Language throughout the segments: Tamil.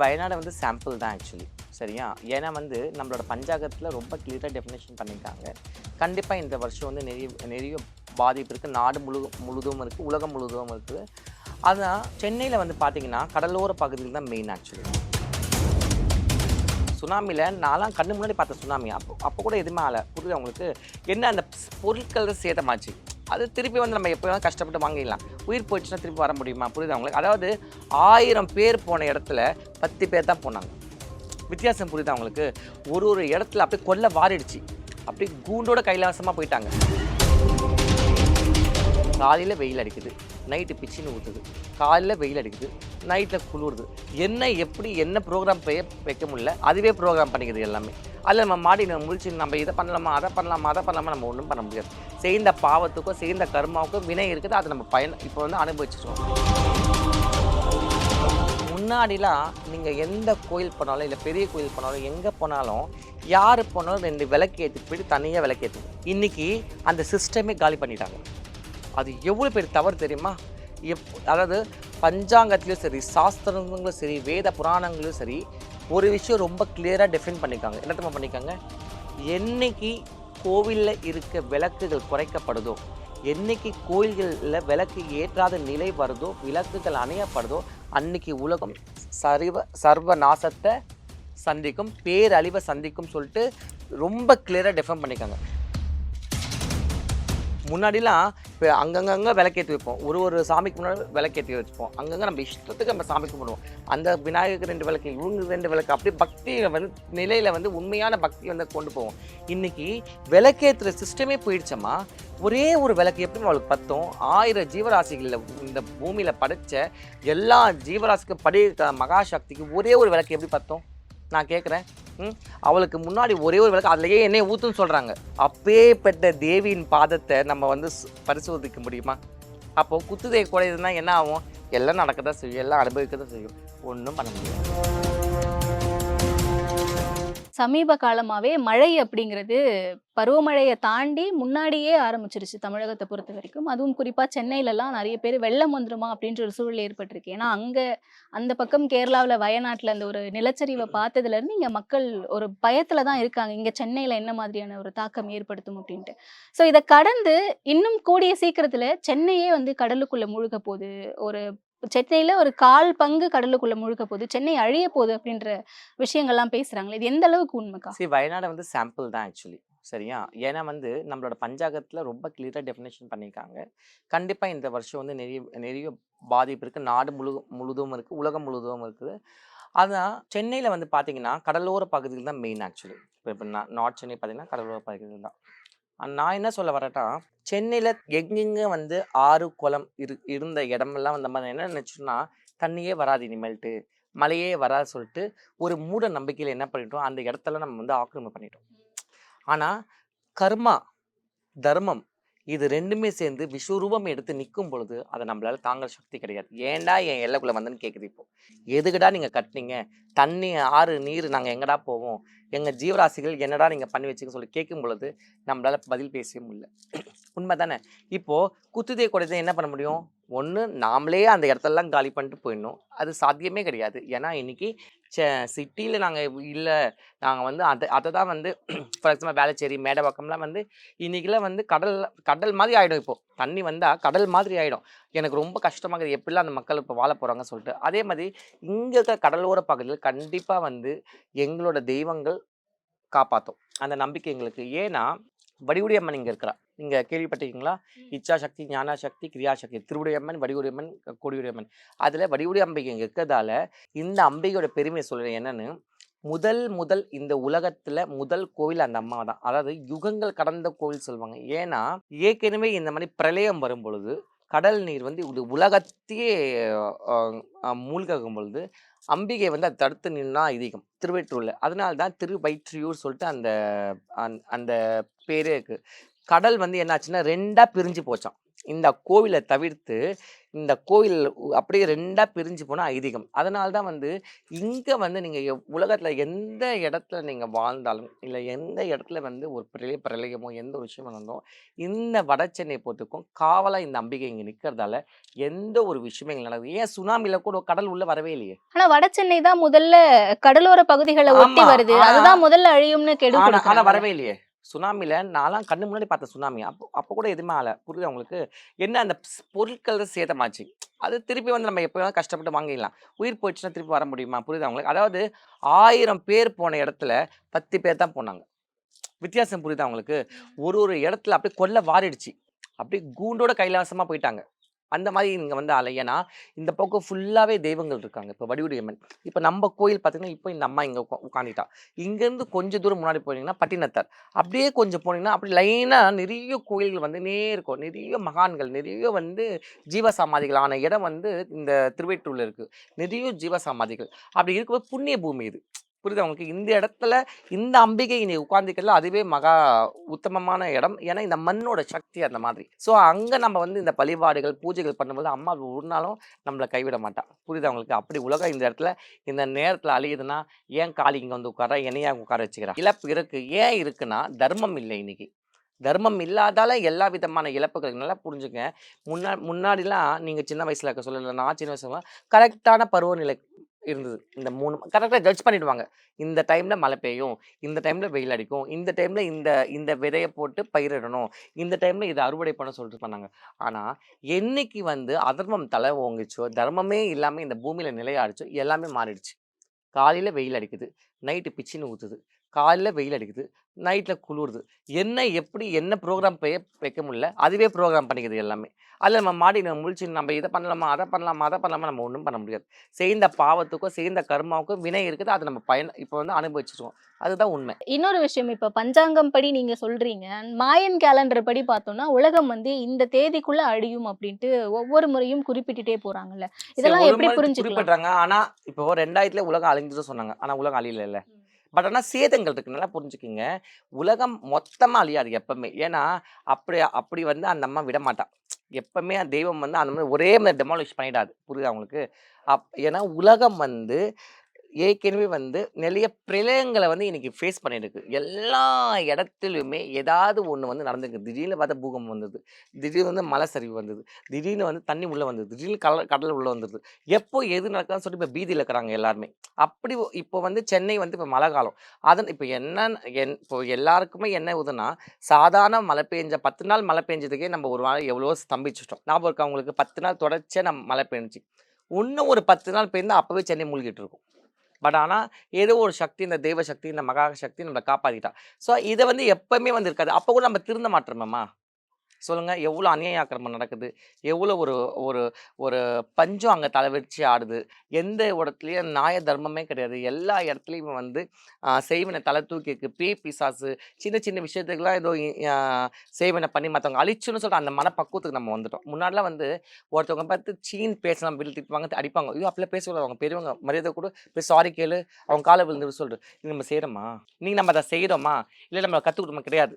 வயநாடு வந்து சாம்பிள் தான் ஆக்சுவலி சரியா? ஏன்னா வந்து நம்மளோட பஞ்சாங்கத்தில் ரொம்ப கிளியராக டெஃபினேஷன் பண்ணியிருக்காங்க. கண்டிப்பாக இந்த வருஷம் வந்து நிறைய நிறைய பாதிப்பு இருக்குது நாடு முழு முழுதும் இருக்குது உலகம் முழுதும் இருக்குது அதான் சென்னையில் வந்து பார்த்தீங்கன்னா கடலோர பகுதியில் தான் மெயின் ஆக்சுவலி சுனாமியில் நான்லாம் கண்ணு முன்னாடி பார்த்த சுனாமி. அப்போ அப்போ கூட எதுவுமே ஆலை புரியுது அவங்களுக்கு என்ன அந்த பொருட்கள் சேதமாச்சு? அது திருப்பி வந்து நம்ம எப்போ வேணாலும் கஷ்டப்பட்டு வாங்கிடலாம். உயிர் போயிடுச்சுன்னா திருப்பி வர முடியுமா? புரியுது அவங்களுக்கு அதாவது ஆயிரம் பேர் போன இடத்துல பத்து பேர் தான் போனாங்க. வித்தியாசம் புரியுது அவங்களுக்கு ஒரு ஒரு இடத்துல அப்படியே கொல்ல வாரிடுச்சு. அப்படியே கூண்டோட கைலாசமாக போயிட்டாங்க. காலையில் வெயில் அடிக்குது. நைட்டு பிச்சின்னு ஊற்றுது காலையில் வெயில் அடிக்குது. நைட்டில் குளிருது. என்ன எப்படி என்ன ப்ரோக்ராம் வைக்க முடியல? அதுவே ப்ரோக்ராம் பண்ணிக்குது எல்லாமே. அதில் நம்ம மாடி நம்ம முழிச்சு நம்ம இதை பண்ணலாமா அதை பண்ணலாமா அதை பண்ணலாமா நம்ம ஒன்றும் பண்ண முடியாது. செய்த பாவத்துக்கும் செய்த கர்மாவுக்கும் வினை இருக்குது. அதை நம்ம பயன் இப்போ வந்து அனுபவிச்சிருக்கோம் முன்னாடிலாம் நீங்கள் எந்த கோயில் போனாலும் இல்லை பெரிய கோயில் போனாலும் எங்கே போனாலும் யார் போனாலும் ரெண்டு விளக்கு ஏற்றிட்டு போயிட்டு தனியாக விளக்கு ஏற்றுது இன்றைக்கி அந்த சிஸ்டமே காலி பண்ணிட்டாங்க. அது எவ்வளோ பேர் தவறு தெரியுமா? எப் அதாவது பஞ்சாங்கத்திலையும் சரி சாஸ்திரங்களும் சரி வேத புராணங்களும் சரி ஒரு விஷயம் ரொம்ப கிளியராக டிஃபைன் பண்ணிக்காங்க. என்ன தெரியுமா பண்ணிக்காங்க? என்னைக்கு கோவிலில் இருக்க விளக்குகள் குறைக்கப்படுதோ என்னைக்கு கோயில்களில் விளக்கு ஏற்றாத நிலை வருதோ விளக்குகள் அணையப்படுதோ அன்னைக்கு உலகம் சர்வ சர்வ நாசத்தை சந்திக்கும் பேரழிவை சந்திக்கும் சொல்லிட்டு ரொம்ப கிளியராக டிஃபைன் பண்ணிக்காங்க. முன்னாடிலாம் இப்போ அங்கங்கங்கே விளக்கேற்றி வைப்போம். ஒரு ஒரு சாமிக்கு முன்னாடி விளக்கேற்றி வச்சுப்போம். அங்கங்கே நம்ம இஷ்டத்துக்கு நம்ம சாமி கும்பிடுவோம். அந்த விநாயகருக்கு ரெண்டு விளக்கு இவங்க ரெண்டு விளக்கு அப்படியே பக்தி வந்து நிலையில் வந்து உண்மையான பக்தி வந்து கொண்டு போவோம். இன்றைக்கி விளக்கேற்றுற சிஸ்டமே போயிடுச்சம்மா. ஒரே ஒரு விளக்கு எப்படி அவளுக்கு பத்தும்? ஆயிரம் ஜீவராசிகளில் இந்த பூமியில் படைச்ச எல்லா ஜீவராசிக்கும் படி மகாசக்திக்கு ஒரே ஒரு விளக்கு எப்படி பத்தும்? நான் கேட்குறேன் ம்? அவளுக்கு முன்னாடி ஒரே ஒரு விளக்கு அதுலேயே என்னை ஊத்துன்னு சொல்கிறாங்க அப்பேற்பட்ட தேவியின் பாதத்தை நம்ம வந்து பரிசோதிக்க முடியுமா? அப்போது குத்துதை குறையுதுன்னா என்ன ஆகும்? எல்லாம் நடக்க தான் செய்யும் எல்லாம் அனுபவிக்க தான் செய்யும். ஒன்றும் பண்ண முடியாது. சமீப காலமாவே மழை அப்படிங்கிறது பருவமழையை தாண்டி முன்னாடியே ஆரம்பிச்சிருச்சு தமிழகத்தை பொறுத்த வரைக்கும். அதுவும் குறிப்பா சென்னையிலலாம் நிறைய பேர் வெள்ளம் வந்துருமா அப்படின்ற ஒரு சூழல் ஏற்பட்டிருக்கு. ஏன்னா அங்க அந்த பக்கம் கேரளாவுல வயநாட்டுல அந்த ஒரு நிலச்சரிவை பார்த்ததுல இருந்து இங்க மக்கள் ஒரு பயத்துல தான் இருக்காங்க. இங்க சென்னையில என்ன மாதிரியான ஒரு தாக்கம் ஏற்படுத்தும் அப்படின்ட்டு. ஸோ இதை கடந்து இன்னும் கூடிய சீக்கிரத்துல சென்னையே வந்து கடலுக்குள்ள முழுக போகுது. ஒரு சென்னையில் ஒரு கால் பங்கு கடலுக்குள்ள முழுக்க போகுது. சென்னை அழிய போகுது அப்படின்ற விஷயங்கள்லாம் பேசுறாங்களே இது எந்த அளவுக்கு உண்மைக்கா? சரி வயநாடு வந்து சாம்பிள் தான் ஆக்சுவலி சரியா? ஏன்னா வந்து நம்மளோட பஞ்சாங்கத்தில் ரொம்ப கிளியராக டெஃபினேஷன் பண்ணியிருக்காங்க கண்டிப்பாக இந்த வருஷம் வந்து நிறைய நிறைய பாதிப்பு இருக்குது நாடு முழு முழுதும் இருக்குது உலகம் முழுதும் இருக்குது. அதுதான் சென்னையில் வந்து பார்த்தீங்கன்னா கடலோர பகுதிகள் தான் மெயின் ஆக்சுவலி இப்போ இப்போ நார்த் சென்னை பார்த்தீங்கன்னா கடலோர பகுதிகள் தான். நான் என்ன சொல்ல வரேன்னா சென்னையில் எங்கெங்கே வந்து ஆறு குளம் இரு இருந்த இடமெல்லாம் வந்த மாதிரி என்ன நினச்சோன்னா தண்ணியே வராது இனிமேல்ட்டு மழையே வராது சொல்லிட்டு ஒரு மூட நம்பிக்கையில் என்ன பண்ணிட்டோம் அந்த இடத்துல நம்ம வந்து ஆக்கிரமிப்பு பண்ணிட்டோம். ஆனால் கர்மா தர்மம் இது ரெண்டுமே சேர்ந்து விஸ்வரூபம் எடுத்து நிற்கும் பொழுது அதை நம்மளால தாங்குற சக்தி கிடையாது. ஏன்டா என் எல்லைக்குள்ள வந்துன்னு கேட்குது இப்போ. எதுக்குடா நீங்கள் கட்டுனீங்க? தண்ணி ஆறு நீர் நாங்கள் எங்கடா போவோம்? எங்கள் ஜீவராசிகள் என்னடா நீங்கள் பண்ணி வச்சுக்க சொல்லி கேட்கும் பொழுது நம்மளால் பதில் பேசவே முடியல. உண்மை தானே இப்போது குத்துதே குடைதை என்ன பண்ண முடியும்? ஒன்று நாமளே அந்த இடத்தெல்லாம் காலி பண்ணிட்டு போயிடணும். அது சாத்தியமே கிடையாது. ஏன்னா இன்னைக்கு சிட்டியில் நாங்கள் இல்லை. நாங்கள் வந்து அதை அதை தான் வந்து ஃபார் எக்ஸாம்பிள் வேளச்சேரி மேடவாக்கம்லாம் வந்து இன்றைக்கெல்லாம் வந்து கடல் கடல் மாதிரி ஆகிடும் இப்போது தண்ணி வந்தால் கடல் மாதிரி ஆகிடும் எனக்கு ரொம்ப கஷ்டமாக இருக்குது. எப்படிலாம் அந்த மக்கள் இப்போ வாழ போகிறாங்க சொல்லிட்டு. அதே மாதிரி இங்கே இருக்க கடலோர பகுதியில் கண்டிப்பாக வந்து எங்களோட தெய்வங்கள் காப்பாற்றும் அந்த நம்பிக்கை எங்களுக்கு. ஏன்னா வடிவுடையம்மன் இங்கே இருக்கிறா நீங்கள் கேள்விப்பட்டிருக்கீங்களா? இச்சா சக்தி ஞானா சக்தி கிரியா சக்தி திருவுடையம்மன் வடிவுடையம்மன் கொடியுடையம்மன். அதில் வடிவுடைய அம்பிகை இங்கே இருக்கிறதால இந்த அம்பிகையோட பெருமையை சொல்கிறேன் என்னன்னு? முதல் முதல் இந்த உலகத்துல முதல் கோவில் அந்த அம்மா தான் அதாவது யுகங்கள் கடந்த கோவில் சொல்லுவாங்க. ஏன்னா ஏற்கனவே இந்த மாதிரி பிரளயம் வரும் பொழுது கடல் நீர் வந்து இது உலகத்தையே மூழ்கும் பொழுது அம்பிகை வந்து அதை தடுத்து நின்னா அதிகம் திருவெற்றூர்ல. அதனால தான் திருவயிற்றியூர் சொல்லிட்டு அந்த அந்த- அந்த பேரே இருக்கு. கடல் வந்து என்னாச்சுன்னா ரெண்டா பிரிஞ்சு போச்சாம். இந்த கோவிலை தவிர்த்து இந்த கோவில் அப்படியே ரெண்டா பிரிஞ்சு போன ஐதீகம். அதனால தான் வந்து இங்க வந்து நீங்க எவ்- உலகத்துல எந்த இடத்துல நீங்க வாழ்ந்தாலும் இல்ல எந்த இடத்துல வந்து ஒரு பிரளய பிரளயமோ எந்த ஒரு விஷயம் நடந்தோம் இந்த வட சென்னை போட்டுக்கும் காவலா இந்த அம்பிகை இங்க நிக்கிறதால எந்த ஒரு விஷயமே இங்க நடக்குது. ஏன் சுனாமில கூட கடல் உள்ள வரவே இல்லையே? ஆனா வட சென்னை தான் முதல்ல கடலோர பகுதிகளை ஒட்டி வருது. அதுதான் முதல்ல அழியும்னு கெடு ஆனா ஆனா கொடுக்குறாங்க வரவே இல்லையே? சுனாமில நான்லாம் கண்ணு முன்னாடி பார்த்த சுனாமி. அப்போ அப்போ கூட எதுவுமே ஆகல. புரியுதா உங்களுக்கு? என்ன அந்த பொருட்கள் சேதமாச்சு. அது திருப்பி வந்து நம்ம எப்போ கஷ்டப்பட்டு வாங்கிடலாம். உயிர் போயிடுச்சுன்னா திருப்பி வர முடியுமா? புரியுதா உங்களுக்கு? அதாவது ஆயிரம் பேர் போன இடத்துல பத்து பேர் தான் போனாங்க. வித்தியாசம் புரியுதா உங்களுக்கு? ஒரு ஒரு இடத்துல அப்படியே கொல்ல வாரிடுச்சு. அப்படியே கூண்டோட கைலாசமா போயிட்டாங்க. அந்த மாதிரி நீங்கள் வந்து அலையனா இந்த பக்கம் ஃபுல்லாகவே தெய்வங்கள் இருக்காங்க. இப்போ வடிவுடையம்மன் இப்போ நம்ம கோயில் பார்த்தீங்கன்னா இப்போ இந்த அம்மா இங்கே உட்காந்துட்டா இங்கேருந்து கொஞ்சம் தூரம் முன்னாடி போனீங்கன்னா பட்டினத்தார். அப்படியே கொஞ்சம் போனீங்கன்னா அப்படி லைனாக நிறைய கோயில்கள் வந்துனே இருக்கும். நிறைய மகான்கள் நிறைய வந்து ஜீவசமாதிகளான இடம் வந்து இந்த திருவேற்றூர்ல இருக்குது நிறைய ஜீவசமாதிகள். அப்படி இருக்கும்போது புண்ணிய பூமி இது. புரியுது அவங்களுக்கு இந்த இடத்துல இந்த அம்பிகை நீ உட்கார்ந்துக்கல அதுவே மகா உத்தமமான இடம். ஏன்னா இந்த மண்ணோட சக்தி அந்த மாதிரி. ஸோ அங்கே நம்ம வந்து இந்த பழிபாடுகள் பூஜைகள் பண்ணும்போது அம்மா ஒரு நாளும் நம்மளை கைவிட மாட்டான் புரியுது அவங்களுக்கு அப்படி உலகம் இந்த இடத்துல இந்த நேரத்தில் அழியுதுன்னா ஏன் காளி இங்கே வந்து உட்கார என்னையா உட்கார வச்சுக்கிறா? இழப்பு இருக்கு. ஏன் இருக்குன்னா தர்மம் இல்லை இன்னைக்கு. தர்மம் இல்லாதால எல்லா விதமான இழப்புகள் நல்லா புரிஞ்சுங்க முன்னா முன்னாடிலாம் நீங்கள் சின்ன வயசில் இருக்க சொல்லலை நான் சின்ன வயசுல கரெக்டான பருவநிலை இருந்தது. இந்த மூணு கரெக்டாக ஜட்ஜ் பண்ணிடுவாங்க. இந்த டைமில் மழை பெய்யும் இந்த டைமில் வெயில் அடிக்கும் இந்த டைமில் இந்த இந்த விதையை போட்டு பயிரிடணும் இந்த டைமில் இதை அறுவடை பண்ண சொல்லிட்டு பண்ணாங்க ஆனால் என்னைக்கு வந்து அதர்மம் தலை ஓங்குச்சோ தர்மமே இல்லாமல் இந்த பூமியில் நிலையாடிச்சோ எல்லாமே மாறிடுச்சு. காலையில் வெயில் அடிக்குது நைட்டு பிச்சின்னு ஊற்றுது காலையில வெயில் அடிக்குது நைட்ல குளிருது. என்ன எப்படி என்ன ப்ரோக்ராம் பெய்ய வைக்க முடியல அதுவே ப்ரோக்ராம் பண்ணிக்குது எல்லாமே. அதில் நம்ம மாடி நம்ம முழிச்சு நம்ம இதை பண்ணலாமா அதை பண்ணலாமா அதை பண்ணலாமா நம்ம ஒன்றும் பண்ண முடியாது. செய்த பாவத்துக்கும் செய்த கர்மாவுக்கும் வினை இருக்குது அதை நம்ம பயன் இப்போ வந்து அனுபவிச்சிருக்கோம் அதுதான் உண்மை. இன்னொரு விஷயம் இப்ப பஞ்சாங்கம் படி நீங்க சொல்றீங்க. மாயன் கேலண்டர் படி பார்த்தோம்னா உலகம் வந்து இந்த தேதிக்குள்ள அழியும் அப்படின்ட்டு ஒவ்வொரு முறையும் குறிப்பிட்டுட்டே போறாங்கல்ல. சரி, இதெல்லாம் எப்படி புரிஞ்சுக்கலாம்? குறிப்பிடுறாங்க. ஆனா இப்போ ரெண்டாயிரத்துல உலகம் அழிஞ்சது சொன்னாங்க. ஆனா உலகம் அழியல இல்ல பட் ஆனால் சேதங்கள் இருக்கு. நல்லா புரிஞ்சுக்கிங்க. உலகம் மொத்தமாக அழியாது எப்பவுமே. ஏன்னா அப்படி அப்படி வந்து அந்த அம்மா விட மாட்டான் எப்பவுமே தெய்வம் வந்து அந்த மாதிரி ஒரே மாதிரி டெமாலிஷ் பண்ணிடாது. புரியுது அவங்களுக்கு அப் ஏன்னா உலகம் வந்து ஏற்கனவே வந்து நிறைய பிரளயங்களை வந்து இன்னைக்கு ஃபேஸ் பண்ணிட்டு இருக்கு எல்லா இடத்துலையுமே ஏதாவது ஒன்று வந்து நடந்துருக்கு. திடீர்னு பார்த்தா பூகம்பம் வந்தது. திடீர்னு வந்து மலை சரிவு வந்தது. திடீர்னு வந்து தண்ணி உள்ளே வந்தது. திடீர்னு கடல் கடல் உள்ளே வந்தது. எப்போ எது நடக்குதுன்னு சொல்லிட்டு இப்போ பீதியில் இருக்கிறாங்க எல்லாருமே. அப்படி இப்போ வந்து சென்னை வந்து இப்போ மழை காலம். அதன் இப்போ என்ன என் இப்போ எல்லாருக்குமே என்ன உதுனா சாதாரண மழை பெஞ்ச பத்து நாள் மழை பெஞ்சதுக்கே நம்ம ஒரு வாரம் எவ்வளோ ஸ்தம்பிச்சிட்டோம். ஞாபகம் இருக்கா அவங்களுக்கு பத்து நாள் தொடர்ச்சியாக நம்ம மழை பெஞ்சுச்சு. இன்னும் ஒரு பத்து நாள் பெய்ந்தால் அப்போவே சென்னை மூழ்கிட்டு இருக்கும். பட் ஆனால் ஏதோ ஒரு சக்தி இந்த தெய்வ சக்தி இந்த மகா சக்தி நம்மளை காப்பாற்றிட்டா ஸோ இதை வந்து எப்பவுமே வந்து இருக்காது. அப்போ கூட நம்ம திருந்த மாட்டோமேம்மா? சொல்லுங்கள் எவ்வளோ அநியாய ஆக்கிரமம் நடக்குது? எவ்வளோ ஒரு ஒரு ஒரு பஞ்சம் அங்கே தலைவரிச்சு ஆடுது? எந்த இடத்துலையும் நியாய தர்மமே கிடையாது. எல்லா இடத்துலையுமே வந்து ஆஹ், செய்வனை தலை தூக்கிக்கு பே பிசாசு சின்ன சின்ன விஷயத்துக்குலாம் ஏதோ இ- செய்வனை பண்ணி மற்றவங்க அழிச்சுன்னு சொல்லிட்டு அந்த மனப்பக்குவத்துக்கு நம்ம வந்துட்டோம். முன்னாடிலாம் வந்து ஒருத்தவங்க பார்த்து சீன் பேசலாம் பில் திட்டுவாங்க அடிப்பாங்க. ஐயோ அப்படிலாம் பேசக்கூடாது. அவங்க பெரியவங்க மரியாதை கூட. போய் சாரி கேளு. அவங்க காலை விழுந்து சொல்லிட்டு. நம்ம செய்கிறோமா நீங்கள் நம்ம அதை செய்கிறோமா இல்லை நம்ம கற்றுக் கொடுமா கிடையாது.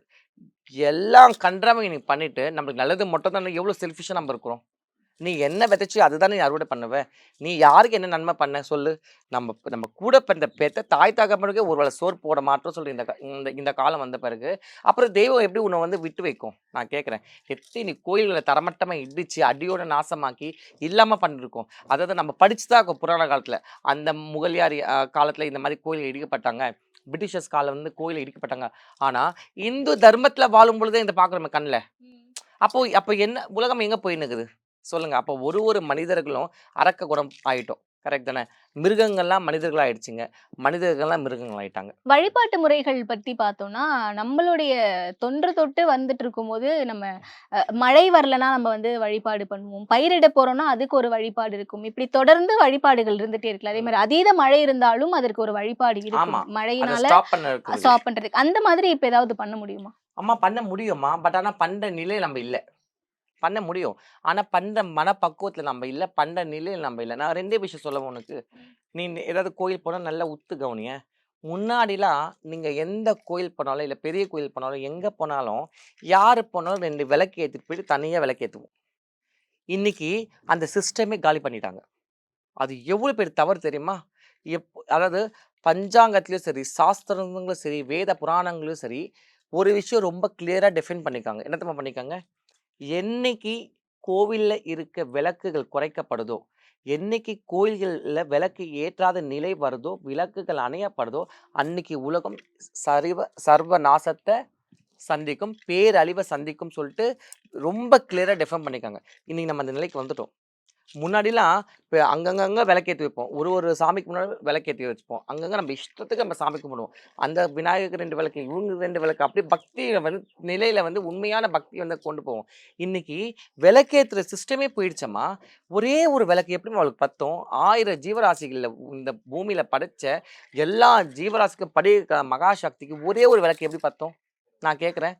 எல்லாம் கன்றாம நீ பண்ணிட்டு நம்மளுக்கு நல்லது மட்டும் தான் எவ்வளோ செல்ஃபிஷாக நம்ம இருக்கிறோம். நீ என்ன விதைச்சி அதுதானே நீ அறுவடை பண்ணுவ. நீ யாருக்கு என்ன நன்மை பண்ண சொல்லு. நம்ம நம்ம கூட பிறந்த பெத்த தாய் தகப்பனுக்கே ஒரு வேளை சோறு போட மாட்டோம் சொல்லி இந்த இந்த இந்த காலம் வந்த பிறகு அப்புறம் தெய்வம் எப்படி உன்னை வந்து விட்டு வைக்கும்? நான் கேட்குறேன். எத்தி நீ கோயில்களை தரமட்டமாக இடித்து அடியோட நாசமாக்கி இல்லாமல் பண்ணியிருக்கோம் அதாவது நம்ம படிச்சு தான் இருக்கோம் புராண காலத்தில். அந்த முகலியார் காலத்தில் இந்த மாதிரி கோயில் இடிக்கப்பட்டாங்க. பிரிட்டிஷர்ஸ் காலம் வந்து கோயில் இடிக்கப்பட்டாங்க. ஆனால் இந்து தர்மத்தில் வாழும் பொழுதே இந்த பார்க்குறோம் கண்ணில். அப்போ அப்போ என்ன உலகம் எங்கே போயின்னுக்குது சொல்லுங்க. அப்போ ஒரு ஒரு மனிதர்களும் அரக்க குணம் ஆயிட்டோம். கரெக்ட் தானே? மிருகங்கள்லாம் மனிதர்கள் ஆயிடுச்சுங்க மனிதர்கள்லாம் மிருகங்கள் ஆயிட்டாங்க வழிபாட்டு முறைகள் பத்தி பார்த்தோம்னா நம்மளுடைய தொன்று தொட்டு வந்துட்டு இருக்கும்போது நம்ம மழை வரலனா நம்ம வந்து வழிபாடு பண்ணுவோம். பயிரிட போறோம்னா அதுக்கு ஒரு வழிபாடு இருக்கும். இப்படி தொடர்ந்து வழிபாடுகள் இருந்துட்டே இருக்குல்ல. அதே மாதிரி அதீத மழை இருந்தாலும் அதற்கு ஒரு வழிபாடு. இருக்கும். மழையினால ஸ்டாப் பண்ண இருக்குது. ஸ்டாப் பண்றதுக்கு. அந்த மாதிரி இப்ப ஏதாவது பண்ண முடியுமா? அம்மா பண்ண முடியுமா? பட் ஆனால் பண்ற நிலை நம்ம இல்லை. பண்ண முடியும் ஆனால் பண்ற மனப்பக்குவத்தில் நம்ம இல்லை பண்ற நிலையில் நம்ம இல்லை நான் ரெண்டே விஷயம் சொல்ல உனக்கு நீ ஏதாவது கோயில் போனால் நல்லா உத்து கவனிய முன்னாடிலாம் நீங்க எந்த கோயில் போனாலும், இல்ல பெரிய கோயில் போனாலும், எங்க போனாலும், யாரு போனாலும் 2 விளக்கு ஏத்திட்டு போயிட்டு தனியா விளக்கேத்துவோம். இன்னைக்கு அந்த சிஸ்டமே காலி பண்ணிட்டாங்க. அது எவ்வளோ பெரிய தவறு தெரியுமா? எப் அதாவது பஞ்சாங்கத்திலயும் சரி, சாஸ்திரங்களும் சரி, வேத புராணங்களும் சரி, ஒரு விஷயம் ரொம்ப கிளியரா டிஃபைன் பண்ணியிருக்காங்க. என்ன தெரியுமா பண்ணியிருக்காங்க? என்னைக்கு கோவில்ல இருக்க விளக்குகள் குறைக்கப்படுதோ, என்னைக்கு கோயில்களில் விளக்கு ஏற்றாத நிலை வருதோ, விளக்குகள் அணையப்படுதோ, அன்னைக்கு உலகம் சர்வ சர்வ நாசத்தை சந்திக்கும், பேரழிவை சந்திக்கும் சொல்லிட்டு ரொம்ப கிளியராக டிஃபன் பண்ணிக்காங்க இன்றைக்கி நம்ம அந்த நிலைக்கு வந்துட்டோம். முன்னாடிலாம் இப்போ அங்கங்கங்கே விளக்கேற்றி வைப்போம். ஒரு ஒரு சாமிக்கு முன்னாடி விளக்கேற்றி வச்சுப்போம். அங்கங்கே நம்ம இஷ்டத்துக்கு நம்ம சாமி கும்பிடுவோம். அந்த விநாயகருக்கு ரெண்டு விளக்கு, இவங்க ரெண்டு விளக்கு அப்படியே பக்தி வந்து நிலையில் வந்து உண்மையான பக்தி வந்து கொண்டு போவோம். இன்றைக்கி விளக்கேற்றுற சிஸ்டமே போயிடுச்சம்மா. ஒரே ஒரு விளக்கு எப்படி அவளுக்கு பத்தும்? ஆயிரம் ஜீவராசிகளில் இந்த பூமியில் படைச்ச எல்லா ஜீவராசிக்கும் படைக்க மகாசக்திக்கு ஒரே ஒரு விளக்கு எப்படி பத்தும்? நான் கேட்குறேன்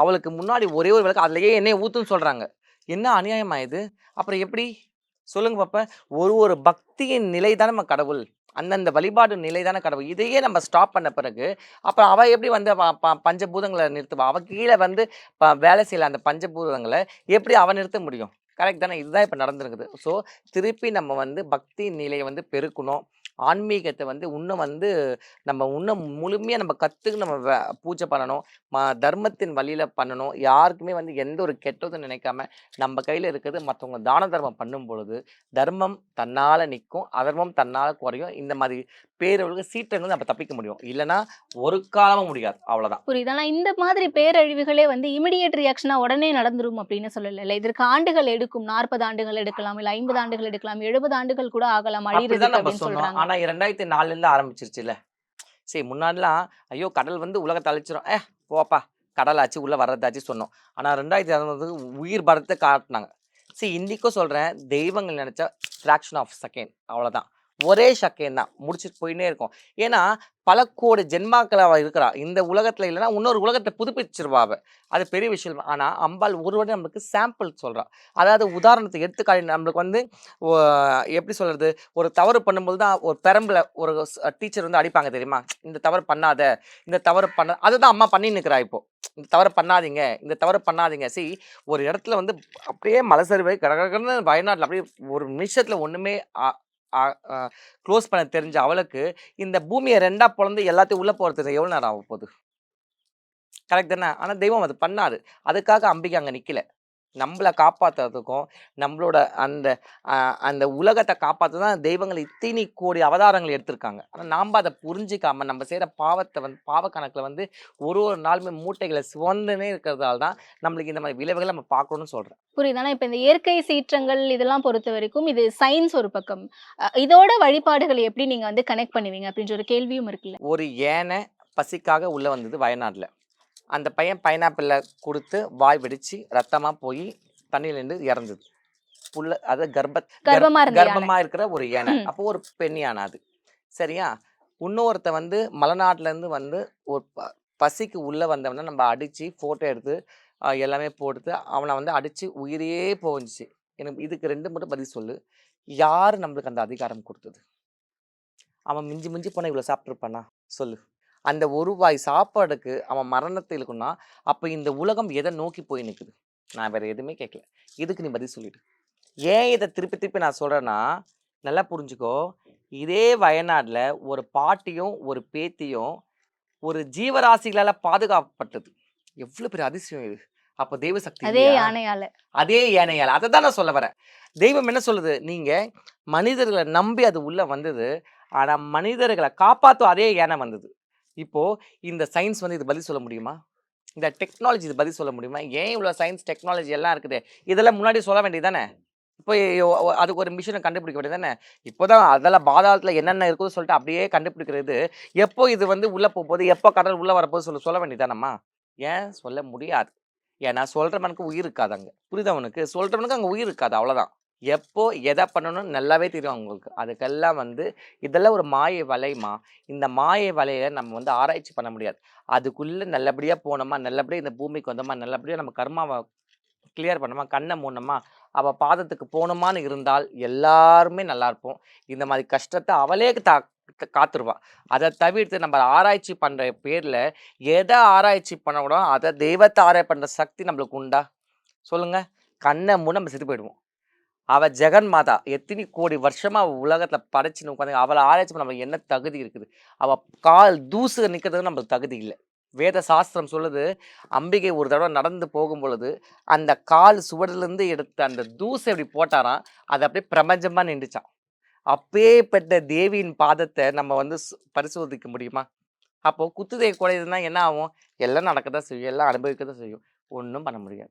அவளுக்கு முன்னாடி ஒரே ஒரு விளக்கு அதுலேயே என்னை ஊத்துன்னு சொல்கிறாங்க என்ன அநியாயமா இது? அப்புறம் எப்படி? சொல்லுங்க பாப்பா ஒரு ஒரு பக்தியின் நிலை நம்ம கடவுள். அந்தந்த வழிபாடு நிலை தானே கடவுள். இதையே நம்ம ஸ்டாப் பண்ண பிறகு, அப்புறம் அவள் எப்படி வந்து ப நிறுத்துவா? அவள் கீழே வந்து ப வேலை செய்யல அந்த பஞ்சபூதங்களை எப்படி அவள் நிறுத்த முடியும்? கரெக்ட் தானே? இதுதான் இப்போ நடந்திருக்குது. ஸோ திருப்பி நம்ம வந்து பக்தி நிலையை வந்து பெருக்கணும். ஆன்மீகத்தை வந்து இன்னும் வந்து நம்ம இன்னும் முழுமையாக நம்ம கற்றுக்கு நம்ம வ பூஜை பண்ணணும். ம தர்மத்தின் வழியில் பண்ணணும். யாருக்குமே வந்து எந்த ஒரு கெட்டதும் நினைக்காம, நம்ம கையில் இருக்கிறது மற்றவங்க தான தர்மம் பண்ணும் பொழுது, தர்மம் தன்னால் நிற்கும் அதர்மம் தன்னால் குறையும். இந்த மாதிரி பேரழிவு சீற்றங்கள் நம்ம தப்பிக்க முடியும். இல்லன்னா ஒரு காலமும் முடியாது. அவ்வளோதான். புரியுது. ஆனா இந்த மாதிரி பேரழிவுகளே வந்து இமிடியேட் ரியாக்ஷனா உடனே நடந்துரும் அப்படின்னு சொல்லல. இதற்கு ஆண்டுகள் எடுக்கும். 40 ஆண்டுகள் எடுக்கலாம். இல்ல 50 ஆண்டுகள் எடுக்கலாம். 70 ஆண்டுகள் கூட ஆகலாம் சொன்னோம். சொல்றாங்க. ஆனா 2004லேருந்து ஆரம்பிச்சிருச்சுல்ல. சரி முன்னாடிலாம், ஐயோ! கடல் வந்து உலகத்த அழிச்சிரும். ஏ போப்பா! கடலாச்சு, உள்ள வர்றதாச்சு சொன்னோம். ஆனா 2020 உயிர் பலத்த காட்டுனாங்க. சீ இன்னைக்கும் சொல்றேன், தெய்வங்கள் நினைச்சா ஃபிராக்ஷன் ஆஃப் செகண்ட் அவ்வளோதான். ஒரே செகண்ட் தான். முடிச்சுட்டு போயின்னே இருக்கும். ஏன்னா, பல கோடி ஜென்மாக்கள் அவள் இருக்கிறா. இந்த உலகத்தில் இல்லைன்னா இன்னொரு உலகத்தை புதுப்பிச்சிருவா அது பெரிய விஷயம் ஆனால் அம்பாள் ஒரு வாட்டி நம்மளுக்கு சாம்பிள் சொல்றா. அதாவது உதாரணத்துக்கு எடுத்துக்காட்டி நம்மளுக்கு வந்து எப்படி சொல்கிறது ஒரு தவறு பண்ணும்போது தான் ஒரு பெரம்பில் ஒரு டீச்சர் வந்து அடிப்பாங்க தெரியுமா? இந்த தவறு பண்ணாத, இந்த தவறு பண்ண அதை தான் அம்மா பண்ணின்னு இருக்கிறா இப்போது இந்த தவறு பண்ணாதீங்க, இந்த தவறு பண்ணாதீங்க. சி ஒரு இடத்துல வந்து அப்படியே மலை சரிவாயி கடகடன்னு வயநாட்டில் அப்படியே ஒரு நிமிஷத்தில் ஒன்றுமே க்ளோஸ் பண்ண தெரிஞ்ச அவளுக்கு, இந்த பூமியை ரெண்டாக பிறந்து எல்லாத்தையும் உள்ளே போகிறதுக்கு எவ்வளோ நேரம் ஆகப்போது? கரெக்ட் தானே? ஆனால் தெய்வம் அது பண்ணாரு அதுக்காக அம்பிகை அங்கே நிற்கலை நம்மள காப்பாத்துறதுக்கும், நம்மளோட அந்த அந்த உலகத்த காப்பாத்த தான் தெய்வங்கள் இத்தினி கோடி அவதாரங்கள் எடுத்திருக்காங்க. ஆனா நாம அத புரிஞ்சுக்காம, நம்ம செய்ற பாவத்த வந்து பாவ கணக்குல வந்து ஒரு ஒரு நாளுமே மூட்டைகள சுமந்துன்னே இருக்கிறதால தான், நம்மளுக்கு இந்த மாதிரி விளைவுகள நம்ம பார்க்கணும்னு சொல்றேன். புரியுது. ஆனா இப்ப இந்த இயற்கை சீற்றங்கள் இதெல்லாம் பொறுத்தவரைக்கும், இது சயின்ஸ் ஒரு பக்கம். இதோட வழிபாடுகள எப்படி நீங்க வந்து கனெக்ட் பண்ணுவீங்க? அப்படின்ற ஒரு கேள்வியும் இருக்குல்ல. ஒரு யானை பசிக்காக உள்ள வந்தது வயநாட்ல. அந்த பையன் பைனாப்பிள குடுத்து வாய் வெடிச்சு, ரத்தமா போயி தண்ணீல நிண்டு இறந்தது. புள்ள அதாவது கர்ப்பத் கர்ப் கர்ப்பமா இருந்த யானை. கர்ப்பமா இருக்கிற ஒரு யானை. அப்போ ஒரு பெண் யானை அது. சரியா? இன்னொருத்தன் வந்து மலைநாட்டுலேருந்து வந்து ஒரு பசிக்கு உள்ள வந்தவன நம்ம அடிச்சு, ஃபோட்டோ எடுத்து, எல்லாமே போட்டு, அவன வந்து அடிச்சு உயிரையே போணுச்சு. எனக்கு இதுக்கு 2 மட்டும் பதில் சொல்லு. யாரு நம்மளுக்கு அந்த அதிகாரம் குடுத்தது? அவன் மிஞ்சி மிஞ்சி போனா இவ்வளோ சாப்பிட்டுருப்பானா? சொல்லு. அந்த ஒரு வாய் சாப்பாடுக்கு அவன் மரணத்த இழுக்கணும்னா, அப்ப இந்த உலகம் எத நோக்கி போய் நிக்குது? நான் வேற எதுவுமே கேட்கல. இதுக்கு நீ பதில் சொல்லிடு. ஏன் இத திருப்பி திருப்பி நான் சொல்றேன்னா, நல்லா புரிஞ்சுக்கோ. இதே வயநாட்ல ஒரு பாட்டியும், ஒரு பேத்தியும் ஒரு ஜீவராசிகளால பாதுகாக்கப்பட்டது. எவ்வளோ பெரிய அதிசயம் இது. அப்ப தெய்வ சக்தி அதே? யானையால. அதே யானையால. அததான் நான் சொல்ல வரேன். தெய்வம் என்ன சொல்லுது? நீங்க மனிதர்கள நம்பி அது உள்ள வந்தது. ஆனா மனிதர்கள காப்பாத்தும் அதே யானை வந்தது. இப்போ இந்த சயின்ஸ் வந்து இது பதில் சொல்ல முடியுமா? இந்த டெக்னாலஜி இது பதில் சொல்ல முடியுமா? ஏன் இவ்வளோ சயின்ஸ், டெக்னாலஜி எல்லாம் இருக்குது? இதெல்லாம் முன்னாடி சொல்ல வேண்டியது தானே? இப்போ அதுக்கு ஒரு மிஷினை கண்டுபிடிக்க வேண்டியது தானே? இப்போதான் அதெல்லாம் பாதாளத்தில் என்னென்ன இருக்குதுன்னு சொல்லிட்டு அப்படியே கண்டுபிடிக்கிறது. எப்போ இது வந்து உள்ளே போகும்போது எப்போ கடல் உள்ளே வரப்போகுது சொல்ல சொல்ல வேண்டியதானம்மா ஏன் சொல்ல முடியாது? ஏன்னா சொல்கிறவனுக்கு உயிர் இருக்காது அங்கே புரியுதா சொல்கிறவனுக்கு அங்கே உயிர் இருக்காது. அவ்வளோதான். எப்போ எதை பண்ணணும்னு நல்லாவே தெரியும் அவங்களுக்கு. அதுக்கெல்லாம் வந்து இதெல்லாம் ஒரு மாய வலைமா இந்த மாய வலையை நம்ம வந்து ஆராய்ச்சி பண்ண முடியாது. அதுக்குள்ளே நல்லபடியாக போனோமா, நல்லபடியாக இந்த பூமிக்கு வந்தோமா, நல்லபடியாக நம்ம கர்மாவை கிளியர் பண்ணோமா, கண்ணை மூணுமா அவள் பாதத்துக்கு போனோமான்னு இருந்தால் எல்லாருமே நல்லா இருப்போம். இந்த மாதிரி கஷ்டத்தை அவளே தா த- காத்துருவா அதை தவிர்த்து நம்ம ஆராய்ச்சி பண்ணுற பேரில் எதை ஆராய்ச்சி பண்ண கூட அதை தெய்வத்தை ஆராய் பண்ணுற சக்தி நம்மளுக்கு உண்டா சொல்லுங்கள் கண்ணை மூணு நம்ம செத்து போயிடுவோம் அவள் ஜெகன் மாதா எத்தனை கோடி வருஷமாக அவள் உலகத்தில் படைச்சின்னு உட்காந்து அவளை ஆராய்ச்சி பண்ண நம்மளுக்கு என்ன தகுதி இருக்குது? அவள் கால் தூசு நிற்கிறதுக்கு நம்மளுக்கு தகுதி இல்லை. வேத சாஸ்திரம் சொல்லுது அம்பிகை ஒரு தடவை நடந்து போகும் பொழுது அந்த கால் சுவடிலேருந்து எடுத்த அந்த தூசை இப்படி போட்டாராம் அது அப்படியே பிரபஞ்சமாக நின்றுச்சான் அப்பேற்பட்ட தேவியின் பாதத்தை நம்ம வந்து பரிசோதிக்க முடியுமா? அப்போது குத்துதை குறையுதுன்னா என்ன ஆகும்? எல்லாம் நடக்க தான் செய்யும் எல்லாம் அனுபவிக்க தான் செய்யும். ஒன்றும் பண்ண முடியாது.